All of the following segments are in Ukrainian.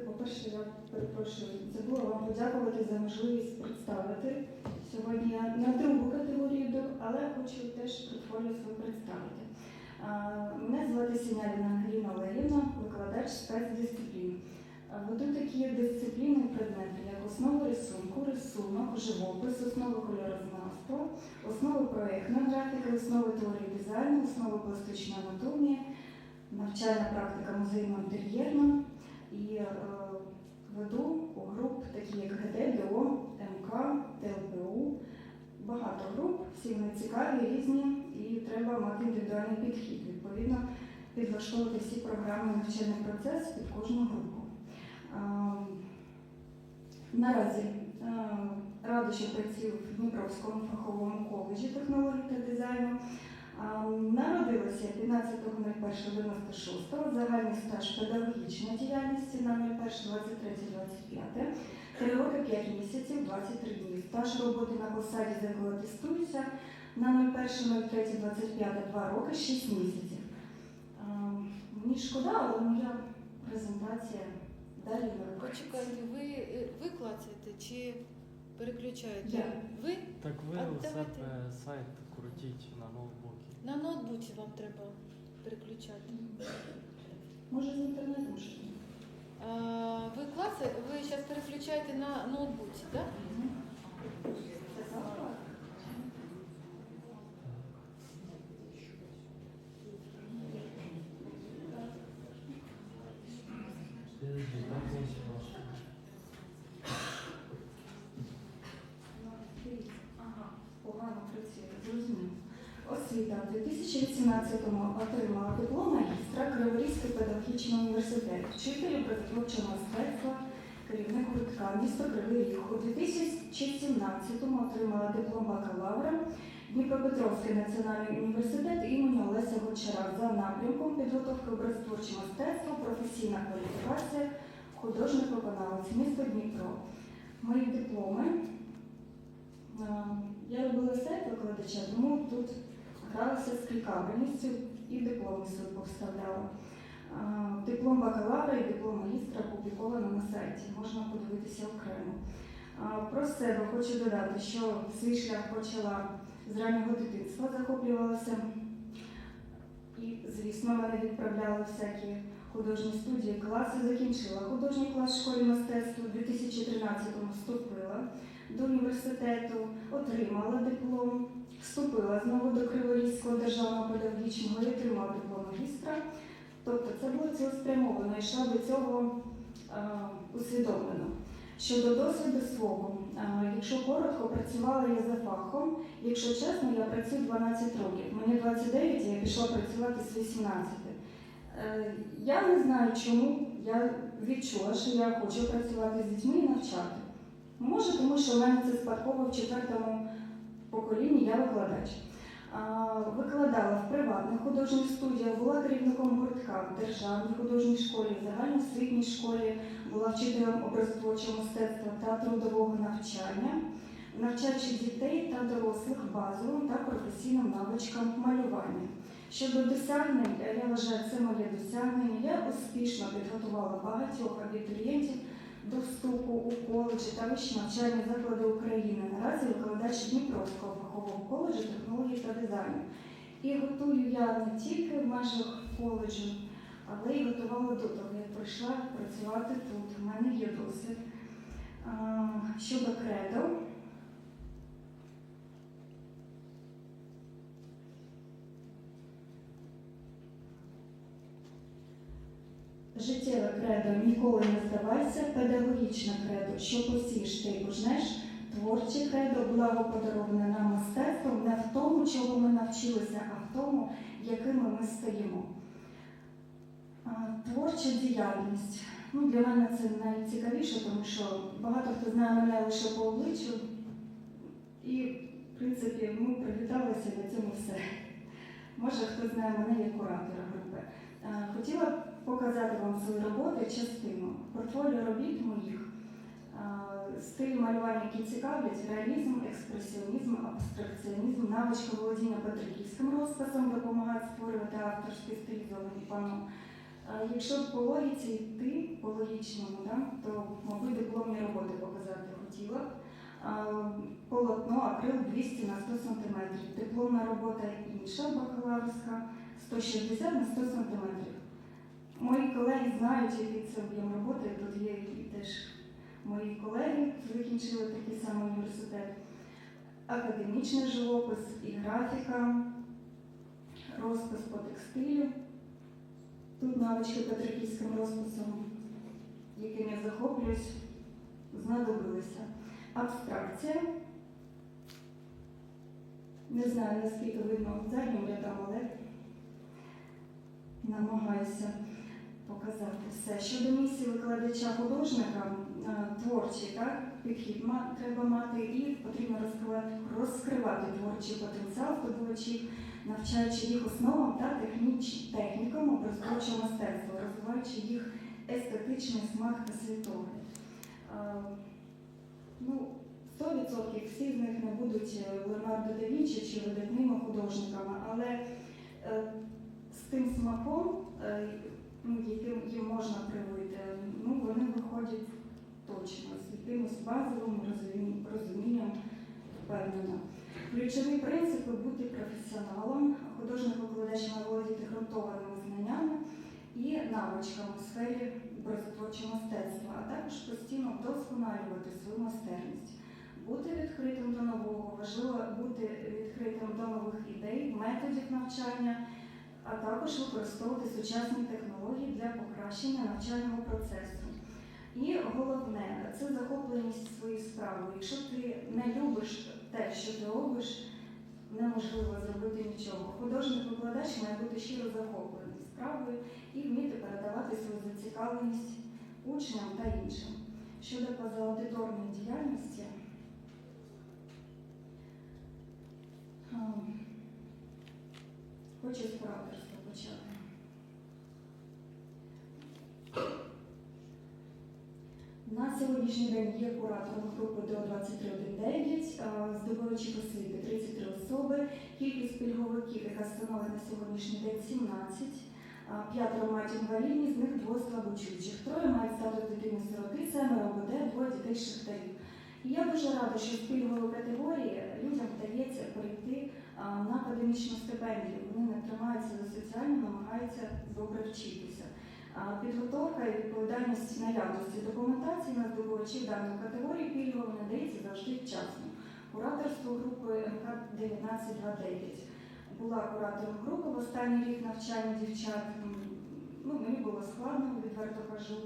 По-перше, я перепрошую, забула вам подякувати за можливість представити. Сьогодні на другу категорію але хочу теж портфоліо своє представити. Мене звати Сінявіна Ангеліна Олегівна, викладач спецдисциплін. Веду такі дисципліни і предмети, як основи рисунку, рисунок, живопис, основи кольорознавства, основи проєктної графіки, основи теорії дизайну, основи пластичної анатомії, навчальна практика музейно-інтер'єрна і е, веду груп, такі як ГД, ДО, МК, ТЛПУ. Багато груп, всі вони цікаві, різні, і треба мати індивідуальний підхід. Відповідно, підлаштовувати всі програми навчальний процес під кожну групу. А, Наразі е, рада, що працюю в Дніпровському фаховому коледжі технологій та дизайну. Народилася 15.01.96, загальний стаж педагогічної діяльності на 01.23.25, 3 роки 5 місяців, 23 дні. Стаж роботи на посаді, за якою тестуюся, на 01.03.25, 2 роки, 6 місяців. А, Мені шкода, але моя презентація далі. Почекайте, ви, е, ви клацаєте чи переключаєте? Я. Ви Так ви А у давайте. себе сайт крутіть на ноутбуці. На ноутбуці вам треба переключати. Може з інтернетом? А, ви класи, ви зараз переключаєте на ноутбуці, так? Це 2017-му отримала диплом магістра Криворізького педагогічного університету, вчителю природничого мистецтва, керівник гуртка місто Кривий Ріг. У 2017-му отримала диплом бакалавра Дніпропетровський національний університет імені Олеся Гончара за напрямком підготовки образотворче мистецтва, професійна кваліфікація, художник виконавець місто Дніпро. Мої дипломи. Ем, я робила сайт викладача, тому тут гралася з клікабельністю і дипломи свої повставляла. Диплом бакалавра і диплом магістра опубліковано на сайті, можна подивитися окремо. Про себе хочу додати, що свій шлях почала з раннього дитинства, захоплювалася. І, звісно, мене відправляли всякі художні студії, класи закінчила. Художній клас в школі мистецтва у 2013-му вступила до університету, отримала диплом, вступила знову до Криворізького державного педагогічного і отримала диплом магістра. Тобто це було цілеспрямовано, йшла до цього е, усвідомлено. Щодо досвіду свого, е, якщо коротко, працювала я за фахом. Якщо чесно, я працюю 12 років. Мені 29, і я пішла працювати з 18. Е, Я не знаю, чому я відчула, що я хочу працювати з дітьми і навчати. Може, тому що в мене це спадково в четвертому поколінні я викладач. Викладала в приватних художніх студіях, була керівником гуртка в державній художній школі, в загальноосвітній школі, була вчителем образотворчого мистецтва та трудового навчання, навчаючи дітей та дорослих базовим та професійним навичкам малювання. Щодо досягнень, я вважаю, це моє досягнення. Я успішно підготувала багатьох абітурієнтів до вступу у коледжі та вищі навчальні заклади України. Наразі викладач Дніпровського фахового коледжу технології та дизайну. І готую я не тільки в межах коледжу, але й готувала до того, як прийшла працювати тут. У мене є досвід. Щодо кредо, Життєве кредо ніколи не здавайся, педагогічне кредо, що посієш ти й пожнеш, творче кредо благо подароване нам мистецтвом не в тому, чого ми навчилися, а в тому, якими ми стаємо. Творча діяльність. Ну, для мене це найцікавіше, тому що багато хто знає мене лише по обличчю. І, в принципі, ми привіталися на цьому все. Може, хто знає мене як куратора групи. Хотіла показати вам свої роботи, частину, портфоліо робіт моїх, стиль малювання, які цікавлять, реалізм, експресіонізм, абстракціонізм, навичка володіння петриківським розписом допомагають створювати авторські стилізовані пану Якщо по логіці йти, по логічному, да, то, мабуть, дипломні роботи показати хотіла Полотно акрил 200 на 100 см. Дипломна робота інша, бакалаврська 160 на 100 см. Мої колеги знають, який це об'єм роботи. Тут є і теж мої колеги, закінчили такий самий університет. Академічний живопис і графіка, розпис по текстилю. Тут навички петриківським розписом, яким я захоплююсь, знадобилися. Абстракція. Не знаю, наскільки видно в заднім рядом, але намагаюся показати все. Щодо місії викладача художника, е, творчий так, підхід треба мати і потрібно розкривати, розкривати творчий потенціал здобувачів, навчаючи їх основам та техніч, технікам образотворчого мистецтва, розвиваючи їх естетичний смак та світогляд. Е, Ну, 100% всі з них не будуть е, Леонардо да Вінчі чи видатними художниками, але з тим смаком, ну, яким їм можна привити, ну, вони виходять точно з якимось базовим розумінням впевнено. Ключові принципи бути професіоналом, художник-викладач володіти ґрунтованими знаннями і навичками у сфері образотворчого мистецтва, а також постійно вдосконалювати свою майстерність. Бути відкритим до нового, важливо бути відкритим до нових ідей, методів навчання, а також використовувати сучасні технології для покращення навчального процесу. І головне це захопленість своєю справою. Якщо ти не любиш те, що ти робиш, неможливо зробити нічого. Художник-викладач має бути щиро захоплений справою і вміти передавати свою зацікавленість учням та іншим. Щодо позааудиторної діяльності, а, хочу з кураторства почати. На сьогоднішній день є куратором групи до 2319, а, здобувачів освіти 33 особи, кількість пільговиків, яка становить на сьогоднішній день 17, п'ятеро мають інвалідність, з них двоє слабочуючих, троє мають статус дитини сироти, семеро ОБД, двоє дітей шахтарів. Я дуже рада, що з пільгової категорії людям вдається перейти на академічну стипендію. Вони не тримаються за соціально, намагаються добре вчитися. Підготовка і відповідальність наявності документації на здобувачів даної категорії пільгово надається завжди вчасно. Кураторство групи МК 1929. Була куратором групи в останній рік навчання дівчат. Ну, мені було складно, відверто кажу.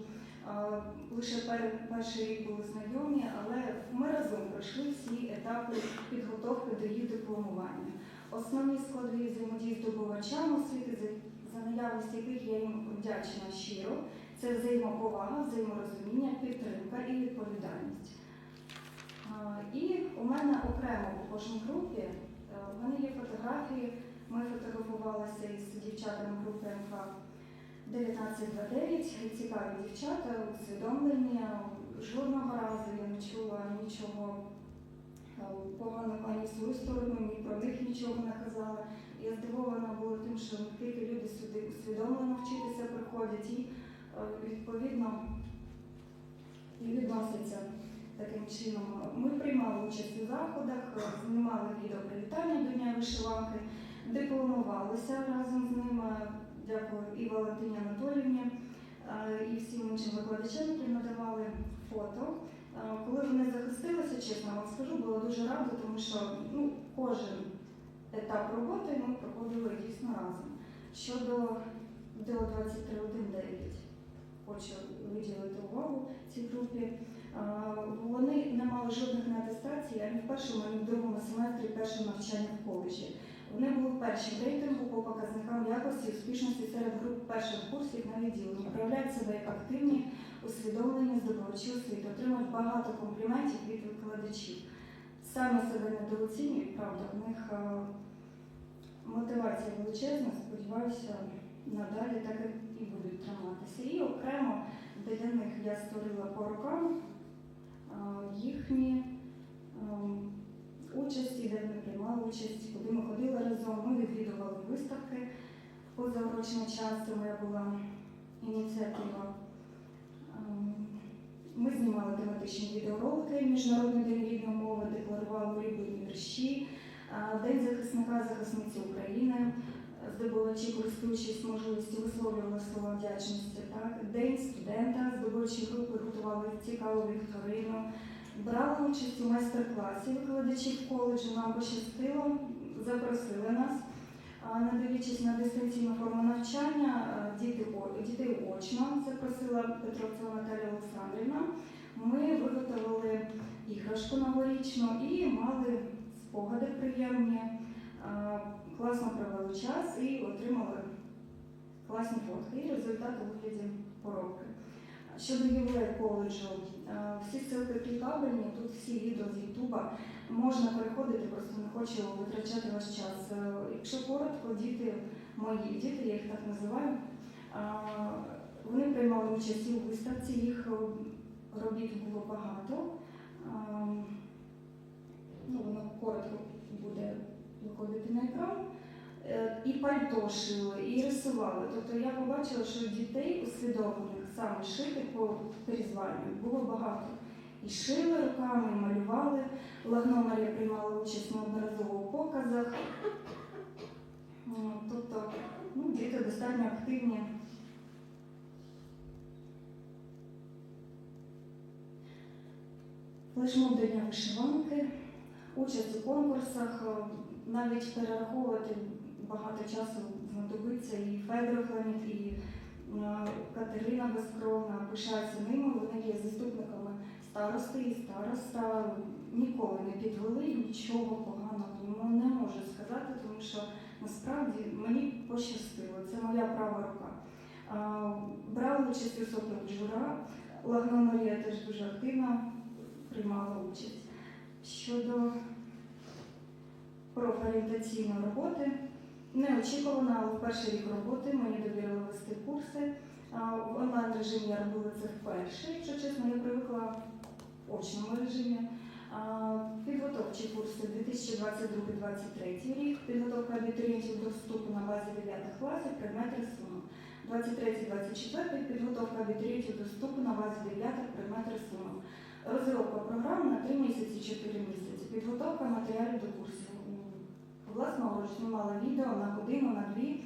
Лише перший рік були знайомі, але ми разом пройшли всі етапи підготовки до їх дипломування. Основні складові взаємодії з здобувачами освіти, за- наявність яких я їм вдячна щиро, це взаємоповага, взаєморозуміння, підтримка і відповідальність. І у мене окремо по кожній групі е, в мене є фотографії. Ми фотографувалися із дівчатами групи МК 1929. Цікаві дівчата, усвідомлені. Жодного разу я не чула нічого е, поганого ані в свою сторону, ні про них нічого не казала. Я здивована була тим, що тільки люди сюди усвідомлено вчитися приходять і е, відповідно і відносяться таким чином. Ми приймали участь у заходах, знімали відео привітання до Дня вишиванки, дипломувалися разом з ними. Дякую і Валентині Анатоліївні, е, і всім іншим викладачам, які надавали фото. Е, Коли вони захистилися, чесно вам скажу, була дуже рада, тому що ну, кожен етап роботи ми проходили дійсно разом. Щодо до 2319 хочу виділити увагу цій групі. Вони не мали жодних неатестацій ані в першому, ані в другому семестрі першого навчання в коледжі. Вони були перші рейтингу по показникам якості і успішності серед груп перших курсів на відділенні. Проявляють себе як активні, усвідомлені здобувачі освіти, отримують багато компліментів від викладачів. Самі себе недооцінюють, правда, в них е, мотивація величезна, сподіваюся, надалі так і будуть триматися. І окремо для них я створила по рокам е, їхні ем, участі, де вони приймали участь, куди ми ходили разом. Ми відвідували виставки позаурочним часом. Я була ініціатива. Ем, Ми знімали тематичні відеоролики Міжнародний день рідної мови, декларували улюблені вірші, День захисника захисниці України, здобувачі, користуючись можливістю, висловлювали слова вдячності. Так? День студента, здобувачі групи готували цікаву вікторину, брали участь у майстер-класі викладачів коледжу, нам пощастило, запросили нас. Не дивлячись на дистанційну форму навчання, діти, дітей очно запросила Петровцева Наталія Олександрівна. Ми виготовили іграшку новорічну і мали спогади приємні, класно провели час і отримали класні фотки і результати у вигляді поробки. Щодо ювілею коледжу, всі ссылки клікабельні, тут всі відео з Ютуба. Можна переходити, просто не хочу витрачати ваш час. Е, Якщо коротко, діти мої діти, я їх так називаю, вони приймали участь у виставці, їх е, робіт було багато. Ну, воно коротко буде виходити на екран. Е, І пальто шили, і рисували. Тобто я побачила, що дітей усвідомлених саме шити по призванню було багато. І шили руками, і малювали. Лагно Марія приймала участь неодноразово у показах. Тобто ну, діти достатньо активні. Флешмоб до Дня вишиванки, участь у конкурсах, навіть перераховувати багато часу знадобиться і Федор Хланіт, і Катерина Безкровна пишаються ними, вони є заступниками старости і староста ніколи не підвели, нічого поганого тому не можу сказати, тому що насправді мені пощастило, це моя права рука. А, Брала участь у сотнях жура, Лагна Марія теж дуже активно приймала участь. Щодо профорієнтаційної роботи, неочікувано, в перший рік роботи мені довірили вести курси. В онлайн режимі я робила це вперше. Якщо чесно, я привикла в очному режимі. Підготовчі курси 2022-2023 рік, підготовка абітурієнтів до вступу на базі 9 класів, предмет рисунок. 23-24 підготовка абітурієнтів до вступу на базі 9 предмет рисунок. Розробка програм на 3 місяці 4 місяці. Підготовка матеріалів до курсів. Власного знімала відео на годину, на дві.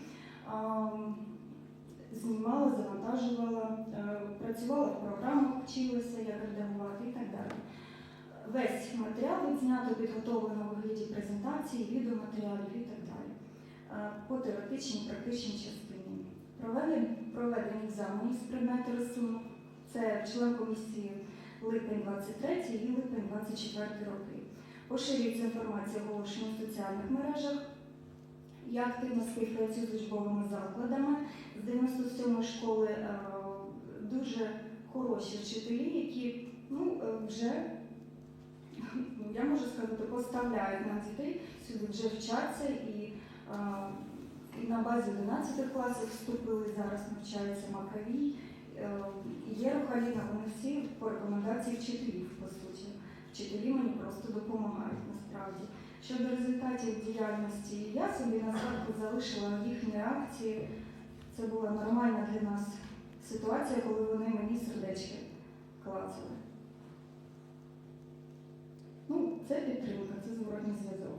Знімала, завантажувала, е, працювала в програмах, вчилася, як редагувати і так далі. Весь матеріал відзнято, підготовлено у вигляді презентації, відеоматеріалів і так далі. Е, По теоретичній практичній частині. Проведені, проведені екзамени з предмету рисунок. Це член комісії липень 23 і липень 24 роки. Поширюється інформація оголошена в соціальних мережах. Я активно співпрацюю з учбовими закладами. З 97 школи е, дуже хороші вчителі, які ну, е, вже, ну, я можу сказати, поставляють на дітей, сюди вже вчаться і, е, на базі 11 класів вступили, зараз навчається Маковій, е, є Рухаліна, вони всі по рекомендації вчителів. Вчителі мені просто допомагають насправді. Щодо результатів діяльності, я собі на згадку залишила їхні реакції. Це була нормальна для нас ситуація, коли вони мені сердечки клацали. Ну, це підтримка, це зворотний зв'язок.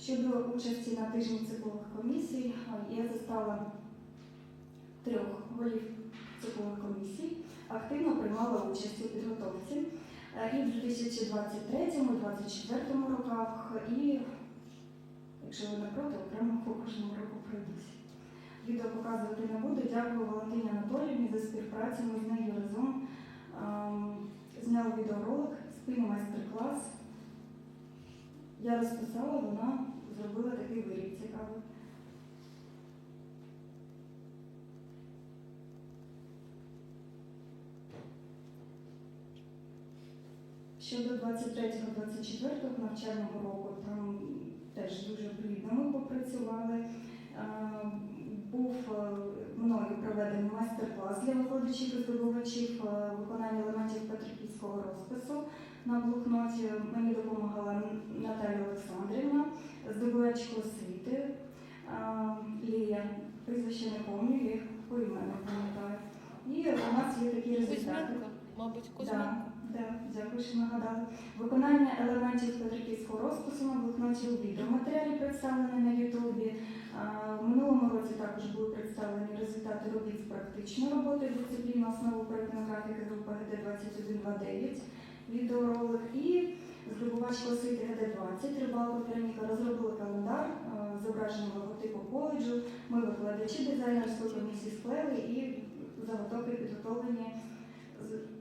Щодо участі на тижні циклових комісій, я застала трьох голів циклових комісій, активно приймала участь у підготовці і в 2023-2024 роках, і, якщо ви не проти, окремо по кожному року пройдусь. Відео показувати не буду. Дякую Валентині Анатоліївні за співпрацю. Ми з нею разом ем, зняли відеоролик, спільний майстер-клас. Я розписала, вона зробила такий виріб цікавий. Щодо 23-24 навчального року, там теж дуже плідно ми попрацювали. Е, Був е, мною проведений майстер-клас для викладачів і здобувачів е, виконання елементів патриківського розпису на блокноті. Мені допомагала Наталія Олександрівна, здобувачка освіти Лія. Прізвище не пам'ятаю, я їх поіменно пам'ятаю. І у нас є такі результати. Мабуть, Кузьменко. Да, да, дякую, що нагадали. Виконання елементів Петриківського розпису на блокноті у відеоматеріалі представлені на Ютубі. В минулому році також були представлені результати робіт з практичної роботи дисципліни основу проєктної графіки групи ГД-2129, відеоролик і здобувачка освіти ГД-20 Рибалко Вероніка розробили календар а, з логотипу коледжу. Ми викладачі дизайнерської комісії склеїли і заготовки підготовлені з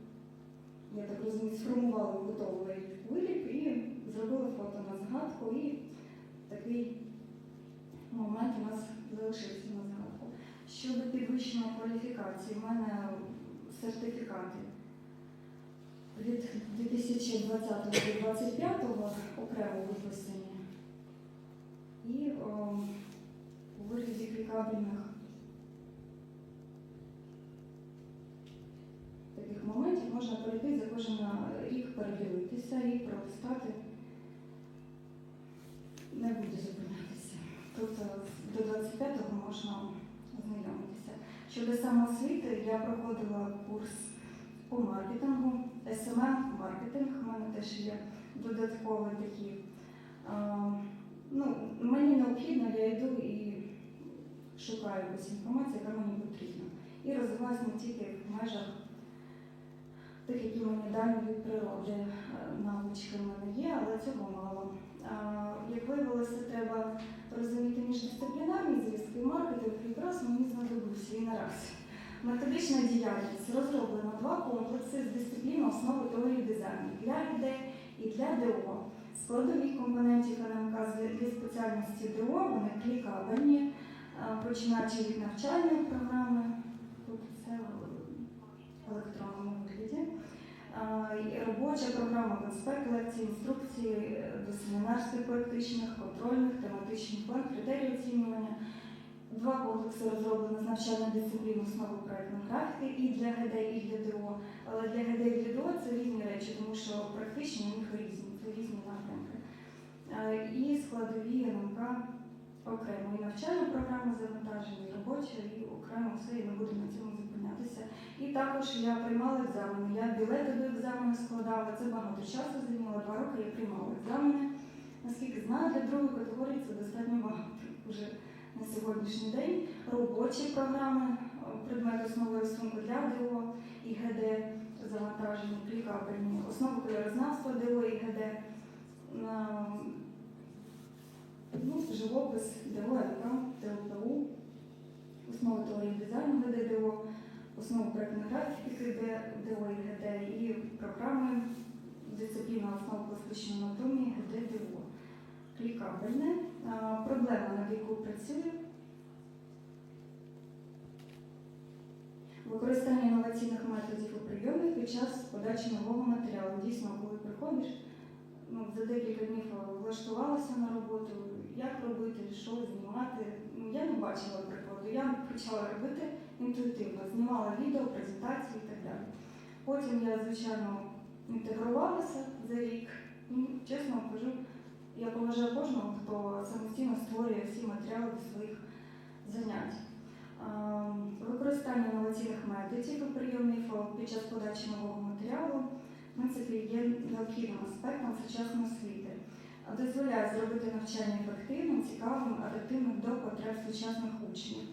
я так розумію, сформували готовий виріб і зробили фото на згадку, і такий момент у нас залишився на згадку. Щодо підвищення кваліфікації, в мене сертифікати від 2020 до 2025 окремо виписані. І о, у вигляді клікабельних моментів можна перейти за кожен рік передивитися і пролистати. Не буду зупинятися. Тобто до 25-го можна ознайомитися. Щодо самоосвіти, я проходила курс по маркетингу, SMM маркетинг, у мене теж є додаткові такі. А, ну, мені необхідно, я йду і шукаю якусь інформацію, яка мені потрібна. І розвиваюся не тільки в межах тих, які мені дані від природи, е, навички в мене є, але цього мало. Як виявилося, треба розуміти міждисциплінарні зв'язки, маркетинг якраз мені знадобився і нараз. Методична діяльність розроблено два комплекси з дисциплін основи теорії дизайну для людей і для ДО. Складові компонентів НМК для спеціальності ДО, вони клікабельні, починаючи від навчальної програми, тут це електронному вигляді. Робоча програма, конспект лекцій, інструкції до семінарських практичних, контрольних, тематичних план, критерії оцінювання. Два комплекси розроблено з навчальної дисципліни основи проєктної графіки і для ГД, і для ДО. Але для ГД і для ДО це різні речі, тому що практичні у них різні, це різні напрямки. І складові НМК окремо. І навчальна програма завантаження, і робоча, і окремо все, і ми будемо на цьому зупинятися. І також я приймала екзамени. Я білети до екзамену складала. Це багато часу зайняло. Два роки я приймала екзамени. Наскільки знаю, для другої категорії це достатньо багато вже на сьогоднішній день. Робочі програми, е, предмет основи рисунку для ДО і ГД завантажені, клікабельні, основи кольорознавства ДО і ГД. Ну, живопис, ДО, ЛК, ТЛПУ, основи теорії дизайну ГД-ДО, основу проєктної графіки ДО і ГД і програми дисципліна основ пластичної анатомії ГД-ДО. Клікабельне. А, Проблема, над якою працює. Використання інноваційних методів і прийомів під час подачі нового матеріалу. Дійсно, коли приходиш, ну, за декілька днів влаштувалася на роботу, як робити, що знімати. Ну, я не бачила прикладу. Я почала робити інтуїтивно, знімала відео, презентації і так далі. Потім я, звичайно, інтегрувалася за рік. Ну, чесно вам кажу, я поважаю кожного, хто самостійно створює всі матеріали до своїх занять. Використання інноваційних методів і прийомів під час подачі нового матеріалу в принципі, є необхідним аспектом сучасної освіти. Дозволяє зробити навчання ефективним, цікавим, адаптивним до потреб сучасних учнів.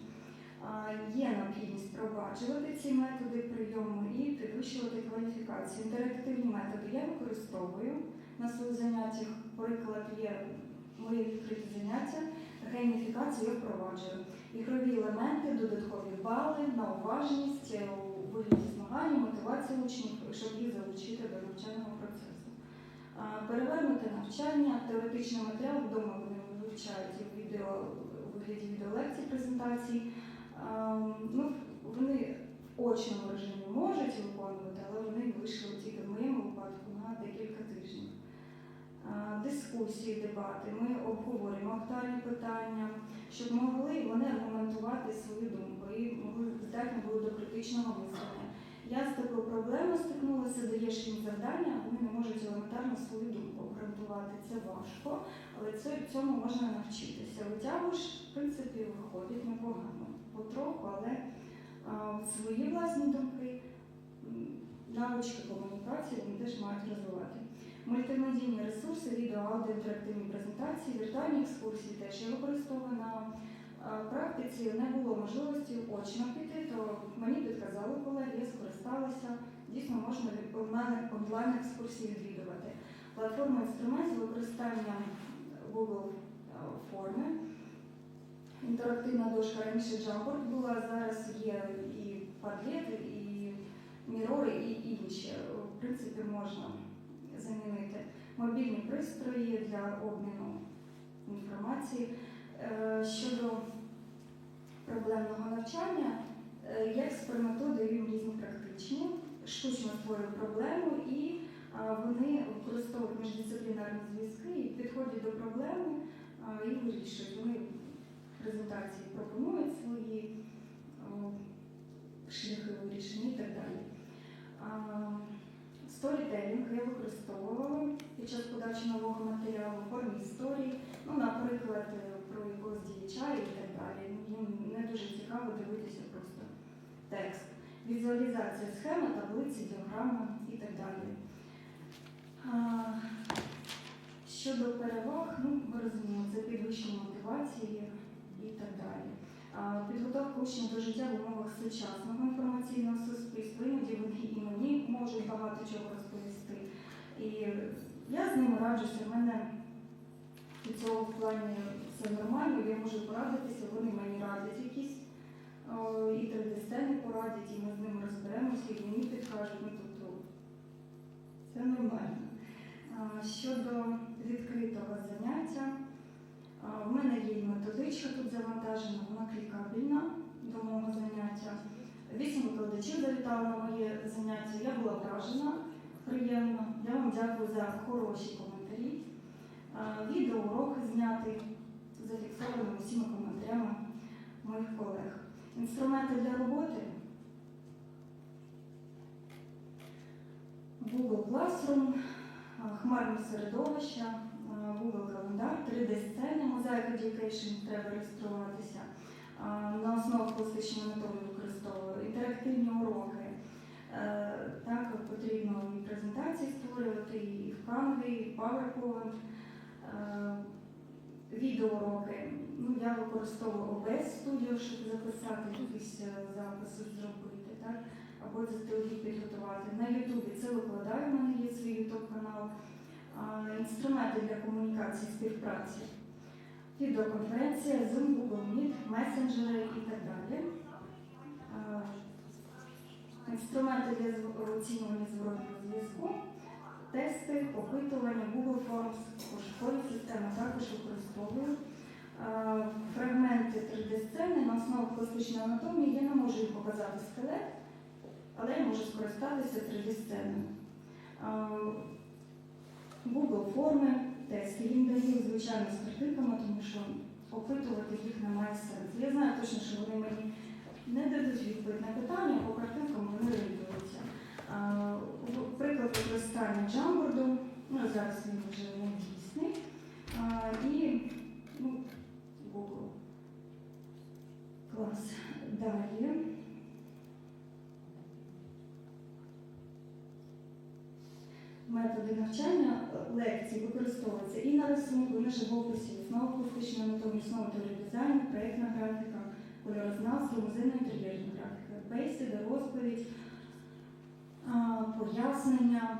Є необхідність впроваджувати ці методи прийому і підвищувати кваліфікацію. Інтерактивні методи я використовую на своїх заняттях. Приклад є мої відкриті заняття, гейміфікацію я впроваджую. Ігрові елементи, додаткові бали на уважність е, у вигляді змагання, мотивацію учнів, щоб їх залучити до навчального процесу. А, Перевернути навчання, теоретичний матеріал вдома вони вивчають і відео у вигляді відеолекцій, презентацій. Ну, вони в очному режимі можуть виконувати, але вони вийшли тільки в моєму випадку на декілька тижнів. Дискусії, дебати, ми обговорюємо актуальні питання, щоб могли вони аргументувати свою думку і могли здатні були до критичного мислення. Я з такою проблемою стикнулася, даєш їм завдання, вони не можуть елементарно свою думку обґрунтувати. Це важко, але це, цьому можна навчитися. Витягуєш, в принципі, виходить непогано. Потроху, але а, свої власні думки, навички комунікації вони теж мають розвивати. Мультимедійні ресурси, відео, аудіо, інтерактивні презентації, віртуальні екскурсії теж я практиці. Не було можливості очно піти, то мені підказали колеги, я скористалася. Дійсно можна онлайн, екскурсії відвідувати. Платформа інструмент з використанням Google форми. Інтерактивна дошка раніше Jamboard була, зараз є і Padlet, і Мірори, і інші. В принципі, можна замінити мобільні пристрої для обміну інформації. Е, Щодо проблемного навчання, е, я даю їм різні практичні, штучно створюю проблему і вони використовують міждисциплінарні зв'язки і підходять до проблеми і вирішують. Вони презентації пропонують свої шляхи вирішення і так далі. Сторітелінг я використовувала під час подачі нового матеріалу формі історії, ну, наприклад, е, про якогось діяча і так далі. Ну, Їм не дуже цікаво дивитися просто текст. Візуалізація схеми, таблиці, діаграми і так далі. Щодо переваг, ну, ми розуміємо, це підвищення мотивації і так далі. Підготовка учнів до життя в умовах сучасного інформаційного суспільства, іноді вони і мені можуть багато чого розповісти. І я з ними раджуся, в мене у цьому плані все нормально, я можу порадитися, вони мені радять якісь і 3D-сцени порадять, і ми з ними розберемося, і мені підкажуть, ну тобто це нормально. Щодо відкритого заняття, в мене є методичка тут завантажена, вона клікабельна до мого заняття. Вісім викладачів завітали на моє заняття. Я була вражена приємно. Я вам дякую за хороші коментарі. А, Відеоурок знятий, зафіксований усіма коментарями моїх колег. Інструменти для роботи. Google Classroom, хмарне середовище, Google календар, 3D-сцени, Mosaic Education треба реєструватися. На основах класичної методи використовую інтерактивні уроки. Е, Так, потрібно і презентації створювати, і в Canva, і PowerPoint. Відеоуроки. Ну, я використовую OBS Studio, щоб записати якісь е, записи зробити, так? або заздалегідь підготувати. На Ютубі це викладаю, в мене є свій Ютуб канал. Інструменти для комунікації, співпраці. Відеоконференція, Zoom, Google Meet, месенджери і так далі. Інструменти для оцінювання зворотнього зв'язку, тести, опитування, Google Forms, пошукові системи також використовую. Фрагменти 3D-сцени на основах пластичної анатомії я не можу їм показати скелет, але я можу скористатися 3D-сценою. Google форми, тести їм даю, звичайно, з картинками, тому що опитувати їх немає сенсу. Я знаю точно, що вони мені не дадуть відповідь на питання, по картинкам вони орієнтуються. Приклад використання джамборду, ну зараз він вже дійсний. І ну, Google. Клас. Далі. Методи навчання е, лекцій використовуються і на рисунку, і на живописі, основа пластичної анатомії, основа теорії дизайну, проєктна графіка, кольорознавство, музейна інтер'єрна графіка, бесіда, розповідь, пояснення.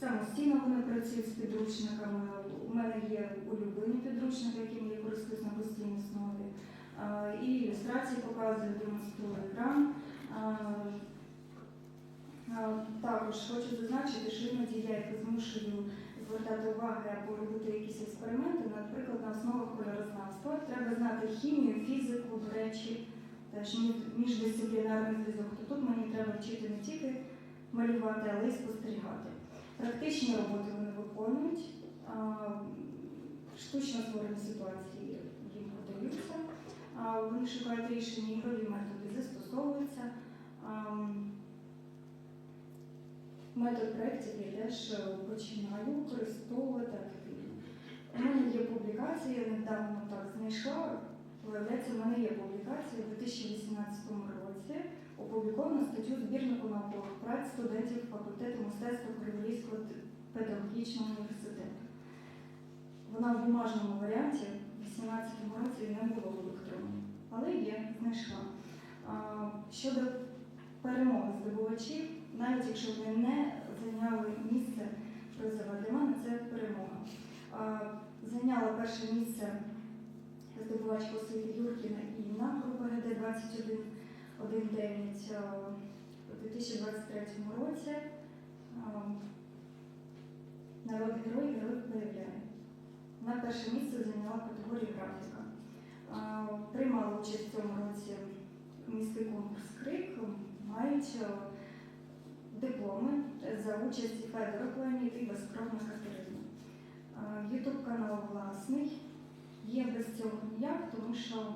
Самостійно вони працюють з підручниками. У мене є улюблені підручники, якими я користуюсь на постійній основі. І ілюстрації показую, демонструю екран. Також хочу зазначити, що іноді я їх змушую звертати уваги або робити якісь експерименти, наприклад, на основах кольорознавства. Треба знати хімію, фізику, до речі, теж міждисциплінарний зв'язок. То тут мені треба вчити не тільки малювати, але й спостерігати. Практичні роботи вони виконують, штучно створені ситуації їм подаються, вони шукають рішення, ігрові методи застосовуються. Метод проєктів я теж е, починаю використовувати активно. У мене є публікація, я недавно так знайшла Виявляється, в мене є публікація у 2018 році опубліковано статтю збірнику наукових праць студентів факультету мистецтва Криволівського педагогічного університету. Вона в бумажному варіанті в 18 році не було в електронній, але є, знайшла. Щодо перемоги здобувачів, навіть якщо вони не зайняли місце призова, для мене це перемога. Зайняла перше місце здобувачка освіти Юркіна і Інна групи ГД-21. 1.9 у 2023 році народний герой герой виявляє. На перше місце зайняла категорію графіка. Приймала участь в цьому році міський конкурс Крик, мають дипломи за участь Федора Кланіт і безкровна Катерина. Ютуб канал власний, є без цього ніяк, тому що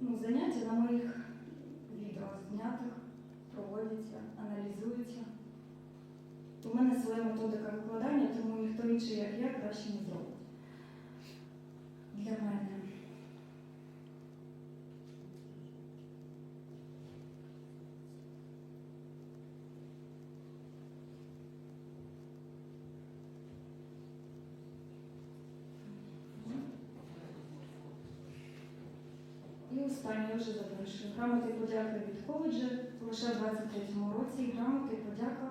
ну, заняття на моїх відео знятих проводяться, аналізуються. У мене своя методика викладання, тому ніхто інший, як я, краще не зробить. Для мене. І останнє я вже завершую. Грамоти подяки від коледжу лише в 23-му році. І подяка.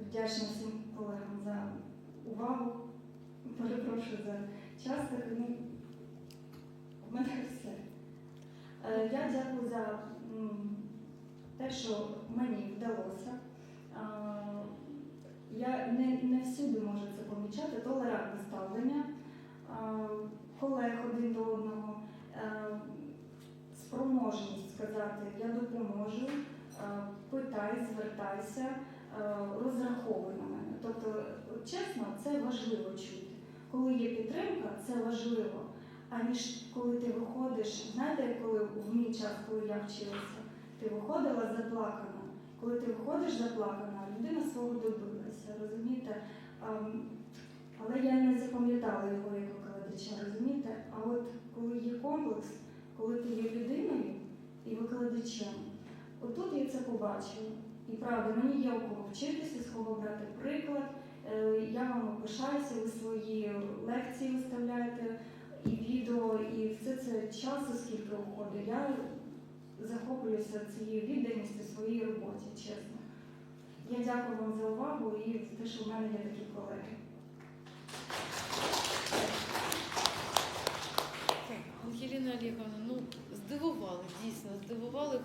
Вдячна всім колегам за увагу. Перепрошую за час. Ну, в мене все. Е, Я дякую за те, що мені вдалося. Я не, не всюди можу це помічати, толерантне ставлення колег один до одного, спроможність сказати я допоможу, е, питай, звертайся, е, розраховуй на мене. Тобто, чесно, це важливо чути. Коли є підтримка, це важливо. Аніж коли ти виходиш, знаєте, коли в мій час, коли я вчилася, ти виходила заплакана. Коли ти виходиш заплакана, людина свого добилася, розумієте? Ем, Але я не запам'ятала його як викладача, розумієте? А от коли є комплекс, коли ти є людиною і викладачем, отут я це побачила. І правда, мені є у кого вчитися, з кого брати приклад. Е, Я вам пишаюся, ви свої лекції виставляєте, і відео, і все це часу, скільки уходить. Я захоплююся цією відданістю своїй роботі, чесно. Я дякую вам за увагу і за те, що в мене є такі колеги. Ангеліна Олеговна, ну здивували, дійсно здивували.